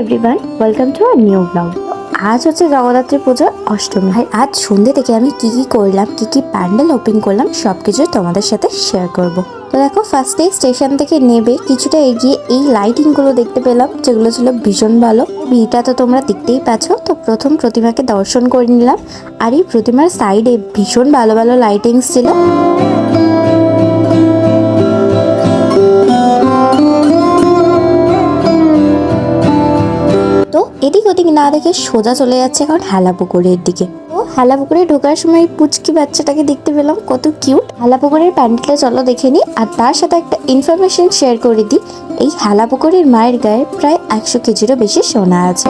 Everyone welcome to our new blog আজ হচ্ছে জগদ্ধাত্রী পুজোর অষ্টমী। আর আজ সন্ধ্যে থেকে আমি কি কি করলাম কি কি প্যান্ডেল ওপেন করলাম সব কিছু তোমাদের সাথে শেয়ার করব। তো দেখো ফার্স্টে স্টেশন থেকে নেবে কিছুটা এগিয়ে এই লাইটিংগুলো দেখতে পেলাম যেগুলো ছিল ভীষণ ভালো। ভিটা তো তোমরা দেখতেই পাচ্ছ তো প্রথম প্রতিমাকে দর্শন করে নিলাম। আর এই প্রতিমার সাইডে ভীষণ ভালো ভালো লাইটিংস ছিল। ওদিক না দেখে সোজা চলে যাচ্ছে এখন হালাপুকুরের দিকে। তো হালাপুকুরে ঢোকার সময় পুচকি বাচ্চাটাকে দেখতে পেলাম, কত কিউট। হালাপুকুরের প্যান্ডেলটা চলো দেখে নিই আর তার সাথে একটা ইনফরমেশন শেয়ার করে দিই। এই হালাপুকুরের মায়ের গায়ে প্রায় একশো কেজিরও বেশি সোনা আছে।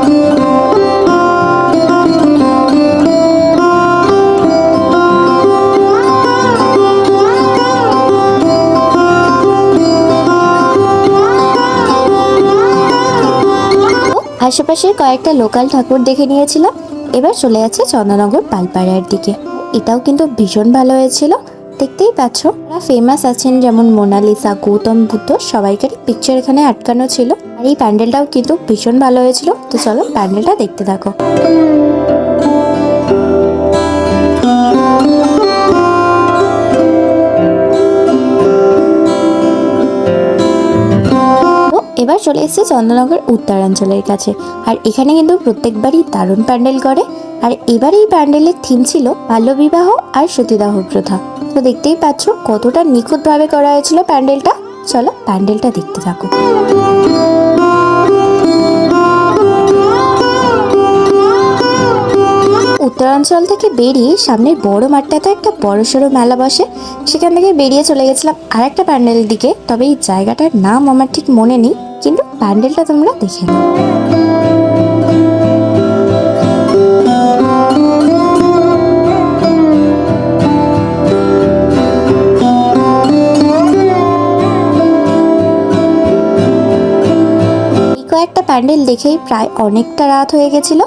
আশেপাশের কয়েকটা লোকাল ঠাকুর দেখে নিয়েছিলাম এবার চলে যাচ্ছে চন্দনগর পালপাড়ার দিকে। এটাও কিন্তু ভীষণ ভালো হয়েছিল। দেখতেই পাচ্ছ, ওরা ফেমাস আছেন যেমন মোনালিসা, গৌতম বুদ্ধ, সবাইকারই পিকচার এখানে আটকানো ছিল। আর এই প্যান্ডেলটাও কিন্তু ভীষণ ভালো হয়েছিল। তো চলো প্যান্ডেলটা দেখতে থাকো। এবার চলে এসেছে চন্দ্রনগর উত্তরাঞ্চলের কাছে। আর এখানে কিন্তু প্রত্যেকবারই দারুণ প্যান্ডেল করে। আর এবার এই প্যান্ডেলের থিম ছিল বাল্যবিবাহ আর সতীদাহ প্রথা। তো দেখতেই পাচ্ছ কতটা নিখুঁতভাবে করা হয়েছিল প্যান্ডেলটা। চলো প্যান্ডেলটা দেখতে থাকো। উত্তরাঞ্চল থেকে বেরিয়ে সামনের বড় মাঠটাতে একটা বড় সড়ো মেলা বসে। সেখান থেকে বেরিয়ে চলে গেছিলাম আর একটা প্যান্ডেলের দিকে। তবে এই জায়গাটার নাম আমার ঠিক মনে নেই। প্যান্ডেলটা তোমরা দেখে নাও। কয়েকটা প্যান্ডেল দেখেই প্রায় অনেকটা রাত হয়ে গেছিল,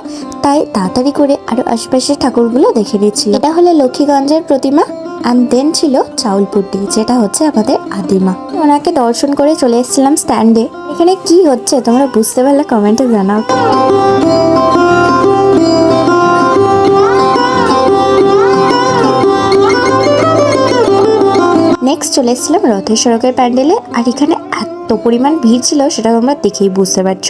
তাই তাড়াতাড়ি করে আরও আশেপাশের ঠাকুরগুলো দেখে নিচ্ছিল এটা হলো লক্ষ্মীগঞ্জের প্রতিমা অ্যান্ড দেন ছিল চাউলপুটি, যেটা হচ্ছে আমাদের আদিমা ওনাকে দর্শন করে চলে এসেছিলাম স্ট্যান্ডে এখানে কি হচ্ছে তোমরা বুঝতে পারলে কমেন্টে জানাও। নেক্সট চলে এসেছিলাম রথের সড়কের প্যান্ডেলে। আর এখানে এত পরিমাণ ভিড় ছিল, সেটা তোমরা দেখেই বুঝতে পারছ।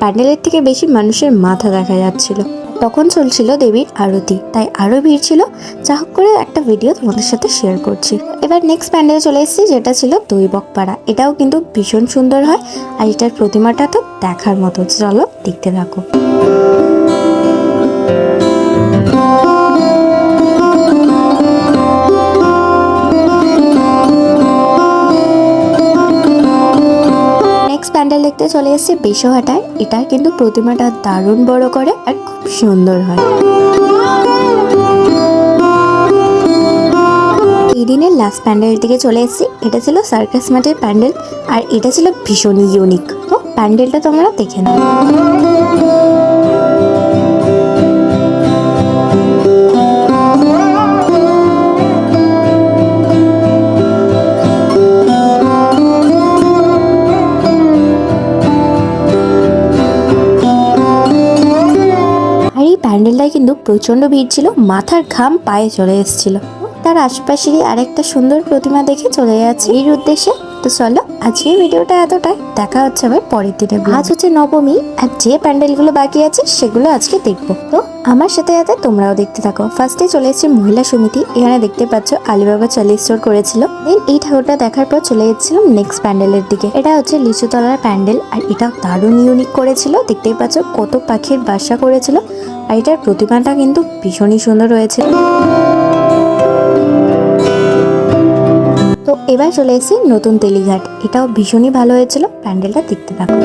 প্যান্ডেলের থেকে বেশি মানুষের মাথা দেখা যাচ্ছিল। তখন চলছিল দেবীর আরতি। তাই আরও ভিড় ছিল। যা হোক করে একটা ভিডিও তোমাদের সাথে শেয়ার করছি। এবার নেক্সট প্যান্ডেলে চলে এসেছি, যেটা ছিল দই বকপাড়া এটাও কিন্তু ভীষণ সুন্দর হয়। আর এটার প্রতিমাটা তো দেখার মতো। চলো দেখতে থাকো। প্যান্ডেল চলে এসেছি বেশহাটায় এটা কিন্তু প্রতিমাটা দারুণ বড় করে আর খুব সুন্দর হয়। এই দিনের লাস্ট প্যান্ডেলের দিকে চলে এসেছি। এটা ছিল সার্কাস মাঠের প্যান্ডেল আর এটা ছিল ভীষণই ইউনিক তো প্যান্ডেলটা তোমরা দেখে নাও। প্রচণ্ড ভিড় ছিল, মাথার ঘাম পায়ে চলে এসেছিল। তার আশপাশেরই আরেকটা সুন্দর প্রতিমা দেখে চলে যাচ্ছে এর উদ্দেশ্যে। তো চলো, আজকের ভিডিওটা এতটাই। দেখা হচ্ছে আমার পরের দিনে। আজ হচ্ছে নবমী, আর যে প্যান্ডেলগুলো বাকি আছে, সেগুলো আজকে দেখব। তো আমার সাথে সাথে তোমরাও দেখতে থাকো। ফার্স্টে চলে এসেছে মহিলা সমিতি। এখানে দেখতে পাচ্ছ, আলিবাবা চালি স্টোর করেছিল। দেন এই ঠাকুরটা দেখার পর চলে যাচ্ছিলাম নেক্সট প্যান্ডেলের দিকে। এটা হচ্ছে লিচুতলার প্যান্ডেল, আর এটা দারুণ ইউনিক করেছিল। দেখতেই পাচ্ছ, কত পাখির বাসা করেছিল। আর এটার প্রতিমাটা কিন্তু ভীষণই সুন্দর রয়েছে। তো এবার চলে এসেছি নতুন তেলিঘাট। এটাও ভীষণই ভালো হয়েছিল, প্যান্ডেলটা দেখতে থাকো।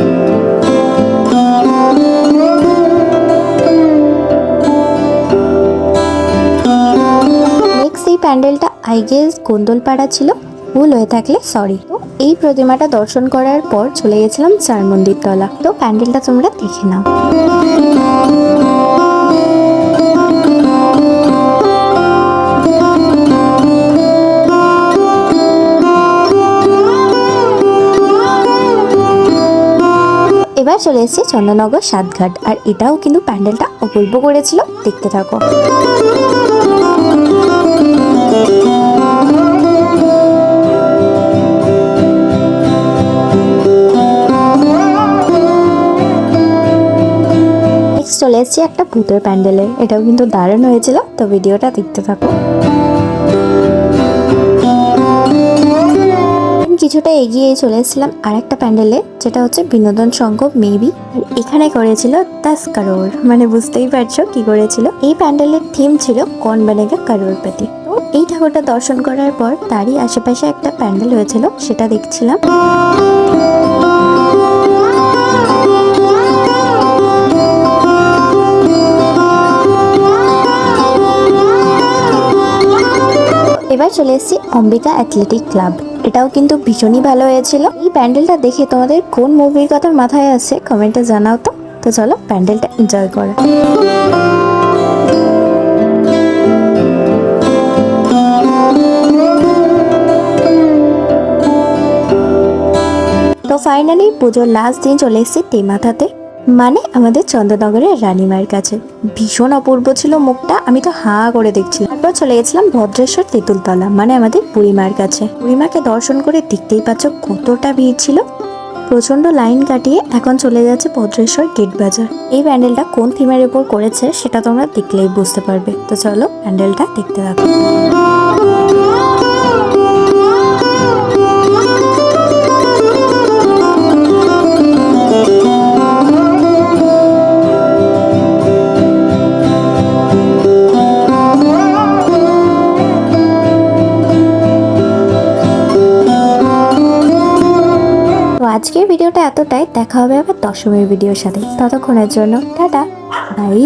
নেক্সট এই প্যান্ডেলটা আই গেস গোন্দলপাড়া ছিল, ভুল হয়ে থাকলে সরি তো এই প্রতিমাটা দর্শন করার পর চলে গেছিলাম চার মন্দির তলা তো প্যান্ডেলটা তোমরা দেখে নাও। চলে এসেছি চন্দননগর সাতঘাট। আর এটাও কিন্তু প্যান্ডেলটা অপূর্ব করেছিল। দেখতে থাকো। চলে এসেছি একটা ভূতের প্যান্ডেলে। এটাও কিন্তু দারুণ হয়েছিল। তো ভিডিওটা দেখতে থাকো। কিছুটা এগিয়ে চলে এসেছিলাম আর একটা প্যান্ডেলে, যেটা হচ্ছে বিনোদন সংঘ, মেবি। এখানে করেছিল দাস কারোর মানে বুঝতেই পারছ কি করেছিল। এই প্যান্ডেলের থিম ছিল কন বানেগা কারোরপতি তো এই ঠাকুরটা দর্শন করার পর তারই আশেপাশে একটা প্যান্ডেল হয়েছিল, সেটা দেখছিলাম। এবার চলে এসেছি অম্বিকা অ্যাথলেটিক ক্লাব। এটাও কিন্তু ভীষণই ভালো হয়েছিল। এই প্যান্ডেলটা দেখে তোমাদের কোন মুভির কথা মাথায় আছে কমেন্টে জানাও তো। তো চলো প্যান্ডেলটা এনজয় করো। তো ফাইনালি পুজোর লাস্ট দিন চলে এসেছি তেমাথাতে। মানে আমাদের চন্দ্রনগরের রানীমায়ের কাছে। ভীষণ অপূর্ব ছিল মুখটা, আমি তো হা করে দেখছিলাম। তারপর চলে গেছিলাম ভদ্রেশ্বর তেঁতুলতলা মানে আমাদের বুড়িমার কাছে। বুড়িমাকে দর্শন করে দেখতেই পাচ্ছ কতটা ভিড় ছিল। প্রচণ্ড লাইন কাটিয়ে এখন চলে যাচ্ছে ভদ্রেশ্বর গেট বাজার। এই প্যান্ডেলটা কোন থিমের উপর করেছে সেটা তোমরা দেখলেই বুঝতে পারবে। তো চলো প্যান্ডেলটা দেখতে থাকো। আজকের ভিডিওটা এতটাই। দেখা হবে আবার দশমের ভিডিওর সাথে। ততক্ষণের জন্য টাটা। বাই